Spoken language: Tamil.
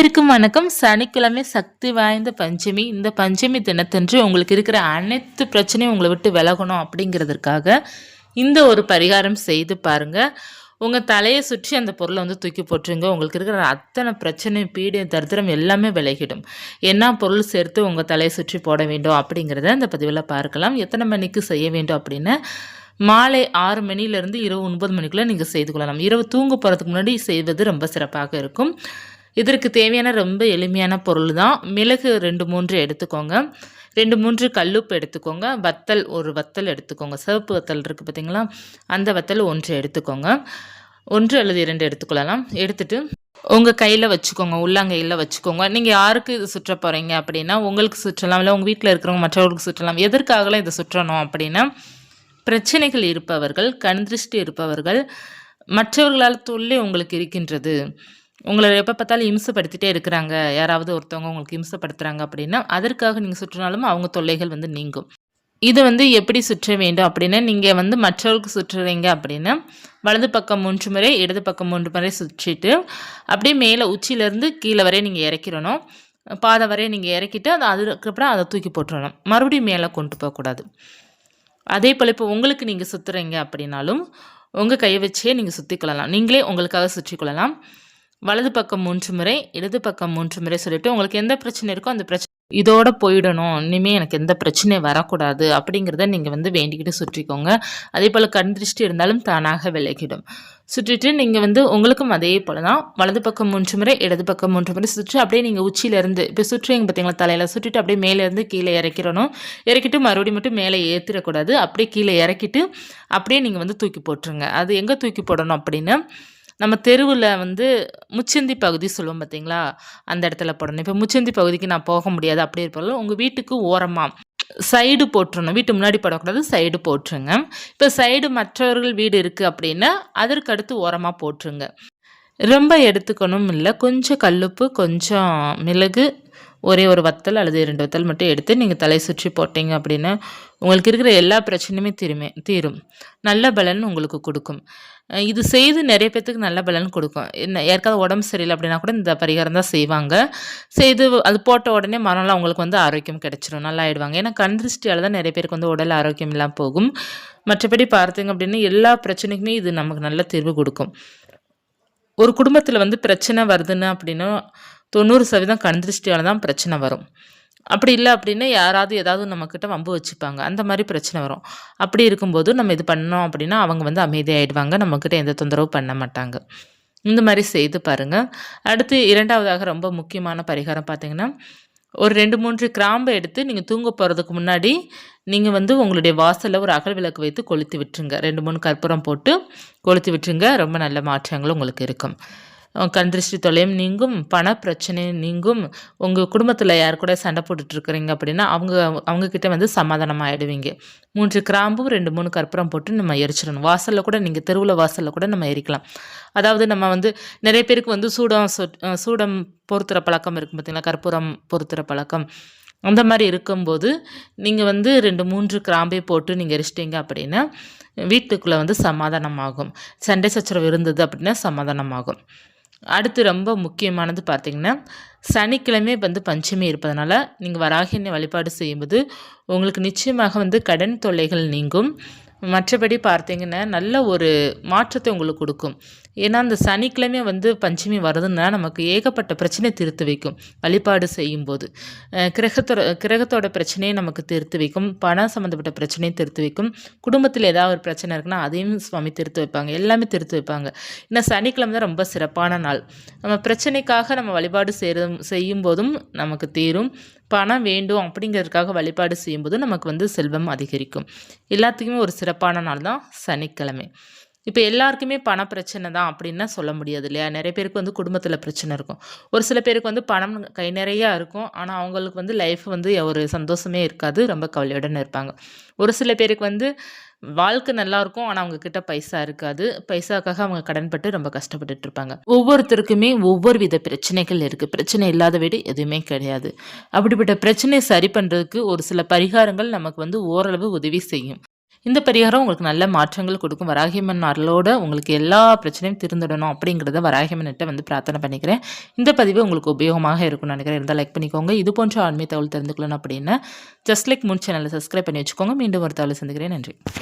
அனைவருக்கும் வணக்கம். சனிக்கிழமை சக்தி வாய்ந்த பஞ்சமி. இந்த பஞ்சமி தினத்தன்று உங்களுக்கு இருக்கிற அனைத்து பிரச்சனையும் உங்களை விட்டு விலகணும் அப்படிங்கிறதுக்காக இந்த ஒரு பரிகாரம் செய்து பாருங்கள் உங்கள் தலையை சுற்றி அந்த பொருளை வந்து தூக்கி போட்டுருங்க. உங்களுக்கு இருக்கிற அத்தனை பிரச்சனை பீடு தரித்திரம் எல்லாமே விலகிடும். என்ன பொருள் சேர்த்து உங்கள் தலையை சுற்றி போட வேண்டும் அப்படிங்கிறத இந்த பதிவில் பார்க்கலாம். எத்தனை மணிக்கு செய்ய வேண்டும் அப்படின்னு மாலை ஆறு மணிலேருந்து இரவு ஒன்பது மணிக்குள்ளே நீங்கள் செய்து கொள்ளலாம். இரவு தூங்க போகிறதுக்கு முன்னாடி செய்வது ரொம்ப சிறப்பாக இருக்கும். இதற்கு தேவையான ரொம்ப எளிமையான பொருள் தான் மிளகு ரெண்டு மூன்று எடுத்துக்கோங்க. ரெண்டு மூன்று கல்லுப்பு எடுத்துக்கோங்க. வத்தல் ஒரு வத்தல் எடுத்துக்கோங்க. சிவப்பு வத்தல் இருக்குது பார்த்தீங்களா அந்த வத்தல் ஒன்று எடுத்துக்கோங்க. ஒன்று அல்லது இரண்டு எடுத்துக்கொள்ளலாம். எடுத்துகிட்டு உங்கள் கையில் வச்சுக்கோங்க. உள்ளங்கையில் வச்சுக்கோங்க. நீங்கள் யாருக்கு இது சுற்ற போகிறீங்க அப்படின்னா உங்களுக்கு சுற்றலாம். இல்லை உங்கள் வீட்டில் இருக்கிறவங்க மற்றவர்களுக்கு சுற்றலாம். எதற்காகலாம் இதை சுற்றணும் அப்படின்னா பிரச்சனைகள் இருப்பவர்கள் கண் திருஷ்டி இருப்பவர்கள் மற்றவர்களால் தொல்லை உங்களுக்கு இருக்கின்றது. உங்களை எப்போ பார்த்தாலும் இம்சப்படுத்திட்டே இருக்கிறாங்க. யாராவது ஒருத்தவங்க உங்களுக்கு இம்சப்படுத்துகிறாங்க அப்படின்னா அதற்காக நீங்கள் சுற்றினாலும் அவங்க தொல்லைகள் வந்து நீங்கும். இது வந்து எப்படி சுற்ற வேண்டும் அப்படின்னா நீங்கள் வந்து மற்றவர்களுக்கு சுற்றுறீங்க அப்படின்னா வலது பக்கம் மூன்று முறை இடது பக்கம் மூன்று முறை சுற்றிட்டு அப்படியே மேலே உச்சியிலேருந்து கீழே வரைய நீங்கள் இறக்கிடணும். பாதை வரைய நீங்கள் இறக்கிட்டு அதை அதுக்கப்புறம் அதை தூக்கி போட்டுடணும் மறுபடியும் மேலே கொண்டு போகக்கூடாது. அதே போல் இப்போ உங்களுக்கு நீங்கள் சுற்றுறீங்க அப்படின்னாலும் உங்கள் கையை வச்சே நீங்கள் சுற்றிக்கொள்ளலாம் நீங்களே உங்களுக்காக சுற்றிக்கொள்ளலாம். வலது பக்கம் மூன்று முறை இடது பக்கம் மூன்று முறை சொல்லிட்டு உங்களுக்கு எந்த பிரச்சனை இருக்கோ அந்த பிரச்சனை இதோட போயிடணும். இனிமேல் எனக்கு எந்த பிரச்சனையும் வரக்கூடாது. அப்படிங்கிறத நீங்கள் வந்து வேண்டிக்கிட்டு சுற்றிக்கோங்க. அதே போல் கண் திருஷ்டி இருந்தாலும் தானாக விலகிடும். சுற்றிட்டு நீங்கள் வந்து உங்களுக்கும் அதே போல் தான் வலது பக்கம் மூன்று முறை இடது பக்கம் மூன்று முறை சுற்றி அப்படியே நீங்கள் உச்சியிலேருந்து இப்போ சுற்றுவீங்க பார்த்தீங்களா தலையில் சுற்றிட்டு அப்படியே மேலேருந்து கீழே இறக்கிடணும் இறக்கிட்டு மறுபடியும் மட்டும் மேலே ஏற்றிடக்கூடாது அப்படியே கீழே இறக்கிட்டு அப்படியே நீங்கள் வந்து தூக்கி போட்டுருங்க. அது எங்கே தூக்கி போடணும் அப்படின்னு? நம்ம தெருவில் வந்து முச்சந்தி பகுதி சொல்லுவோம் பார்த்தீங்களா அந்த இடத்துல போடணும். இப்போ முச்சந்தி பகுதிக்கு நான் போக முடியாது. அப்படி இருப்பாலும் உங்கள் வீட்டுக்கு ஓரமாக சைடு போட்டுருணும் வீட்டு முன்னாடி போடக்கூடாது சைடு போட்டுருங்க. இப்போ சைடு மற்றவர்கள் வீடு இருக்குது அப்படின்னா அதற்கு அடுத்து ஓரமாக போட்டுருங்க. ரொம்ப எடுத்துக்கணும் இல்லை. கொஞ்சம் கல்லுப்பு கொஞ்சம் மிளகு ஒரே ஒரு வத்தல் அல்லது இரண்டு வத்தல் மட்டும் எடுத்து நீங்கள் தலை சுற்றி போட்டீங்க அப்படின்னா உங்களுக்கு இருக்கிற எல்லா பிரச்சனையுமே தீருமே தீரும். நல்ல பலன் உங்களுக்கு கொடுக்கும். இது செய்து நிறைய பேர்த்துக்கு நல்ல பலன் கொடுக்கும். என்ன யாருக்காவது உடம்பு சரியில்லை அப்படின்னா கூட இந்த பரிகாரம் தான் செய்வாங்க. செய்து அது போட்ட உடனே மனம்லாம் அவங்களுக்கு வந்து ஆரோக்கியம் கிடச்சிரும். நல்லா ஆயிடுவாங்க. ஏன்னா கண் திருஷ்டியால் தான் நிறைய பேருக்கு வந்து உடல் ஆரோக்கியம் இல்லாமல் போகும். மற்றபடி பார்த்தீங்க அப்படின்னா எல்லா பிரச்சனைக்குமே இது நமக்கு நல்ல தீர்வு கொடுக்கும். ஒரு குடும்பத்தில் வந்து பிரச்சனை வருதுன்னு அப்படின்னா தொண்ணூறு சதவீதம் கண் திருஷ்டியால் தான் பிரச்சனை வரும். அப்படி இல்லை அப்படின்னா யாராவது ஏதாவது நம்மக்கிட்ட வம்பு வச்சுப்பாங்க. அந்த மாதிரி பிரச்சனை வரும். அப்படி இருக்கும்போது நம்ம இது பண்ணோம் அப்படின்னா அவங்க வந்து அமைதியாகிடுவாங்க நம்மக்கிட்ட எந்த தொந்தரவும் பண்ண மாட்டாங்க. இந்த மாதிரி செய்து பாருங்கள் அடுத்து இரண்டாவதாக ரொம்ப முக்கியமான பரிகாரம் பார்த்திங்கன்னா ஒரு ரெண்டு மூன்று கிராம்பை எடுத்து நீங்கள் தூங்க போகிறதுக்கு முன்னாடி நீங்கள் வந்து உங்களுடைய வாசலில் ஒரு அகல் விளக்கு வைத்து கொளுத்து விட்டுருங்க. ரெண்டு மூணு கற்பூரம் போட்டு கொளுத்து விட்டுருங்க. ரொம்ப நல்ல மாற்றங்களும் உங்களுக்கு இருக்கும். கந்திருஷ்டி தொலையும் நீங்கும் பண பிரச்சனையும் நீங்கும். உங்கள் குடும்பத்தில் யார் கூட சண்டை போட்டுட்ருக்குறீங்க அப்படின்னா அவங்க அவங்கக்கிட்ட வந்து சமாதானம் ஆகிடுவீங்க மூன்று கிராம்பும் ரெண்டு மூணு கற்பூரம் போட்டு நம்ம எரிச்சிடணும். வாசலில் கூட நீங்கள் தெருவில் வாசலில் கூட நம்ம எரிக்கலாம். அதாவது நம்ம வந்து நிறைய பேருக்கு வந்து சூடம் சூடம் பொறுத்துற பழக்கம் இருக்கும் பார்த்திங்களா கற்பூரம் பொறுத்துற பழக்கம். அந்த மாதிரி இருக்கும்போது நீங்கள் வந்து ரெண்டு மூன்று கிராம்பே போட்டு நீங்கள் எரிச்சிட்டிங்க அப்படின்னா வீட்டுக்குள்ளே வந்து சமாதானமாகும். சண்டை சச்சரவு இருந்தது அப்படின்னா சமாதானமாகும். அடுத்து ரொம்ப முக்கியமானது பார்த்திங்கன்னா சனிக்கிழமை வந்து பஞ்சமி இருப்பதனால நீங்கள் வராகினை வழிபாடு செய்யும்போது உங்களுக்கு நிச்சயமாக வந்து கடன் தொல்லைகள் நீங்கும். மற்றபடி பார்த்தீங்கன்னா நல்ல ஒரு மாற்றத்தை உங்களுக்கு கொடுக்கும். ஏன்னா அந்த சனிக்கிழமை வந்து பஞ்சமி வருதுன்னா நமக்கு ஏகப்பட்ட பிரச்சனை தீர்த்து வைக்கும். வழிபாடு செய்யும்போது. கிரகத்தோட கிரகத்தோட பிரச்சனையை நமக்கு தீர்த்து வைக்கும். பணம் சம்மந்தப்பட்ட பிரச்சனையும் தீர்த்து வைக்கும். குடும்பத்தில் ஏதாவது ஒரு பிரச்சனை இருக்குன்னா அதையும் சுவாமி தீர்த்து வைப்பாங்க. எல்லாமே தீர்த்து வைப்பாங்க. ஏன்னா சனிக்கிழமை தான் ரொம்ப சிறப்பான நாள். நம்ம பிரச்சனைக்காக நம்ம வழிபாடு செய்யும் செய்யும் போதும் நமக்கு தீரும். பணம் வேண்டும் அப்படிங்கிறதுக்காக வழிபாடு செய்யும்போது நமக்கு வந்து செல்வம் அதிகரிக்கும். எல்லாத்துக்குமே ஒரு சிறப்பான நாள் தான் சனிக்கிழமை. இப்போ எல்லாருக்குமே பண பிரச்சனை தான் அப்படின்னு சொல்ல முடியாது இல்லையா? நிறைய பேருக்கு வந்து குடும்பத்தில் பிரச்சனை இருக்கும். ஒரு சில பேருக்கு வந்து பணம் கை நிறையா இருக்கும். ஆனால் அவங்களுக்கு வந்து லைஃப் வந்து ஒரு சந்தோஷமே இருக்காது. ரொம்ப கவலையுடன் இருப்பாங்க. ஒரு சில பேருக்கு வந்து வாழ்க்கை நல்லா இருக்கும். ஆனால் அவங்க கிட்ட பைசா இருக்காது. பைசாக்காக அவங்க கடன்பட்டு ரொம்ப கஷ்டப்பட்டுட்டு இருப்பாங்க. ஒவ்வொருத்தருக்குமே ஒவ்வொரு வித பிரச்சனைகள் இருக்குது பிரச்சனை இல்லாத வீடு எதுவுமே கிடையாது. அப்படிப்பட்ட பிரச்சனையை சரி பண்ணுறதுக்கு ஒரு சில பரிகாரங்கள் நமக்கு வந்து ஓரளவு உதவி செய்யும். இந்த பரிகாரம் உங்களுக்கு நல்ல மாற்றங்கள் கொடுக்கும். வராகியம்மன் அருளோட உங்களுக்கு எல்லா பிரச்சனையும் திருந்துடணும் அப்படிங்கிறத வராகியம்மன்கிட்ட வந்து பிரார்த்தனை பண்ணிக்கிறேன். இந்த பதிவு உங்களுக்கு உபயோகமாக இருக்கும்னு நினைக்கிறேன். இருந்தால் லைக் பண்ணிக்கோங்க. இது போன்ற ஆன்மீக தகவல் தெரிந்துக்கணும் அப்படின்னா ஜஸ்ட் லைக் முன் சேனலை சப்ஸ்கிரைப் பண்ணி வச்சுக்கோங்க. மீண்டும் ஒரு தகவல் சந்திக்கிறேன். நன்றி.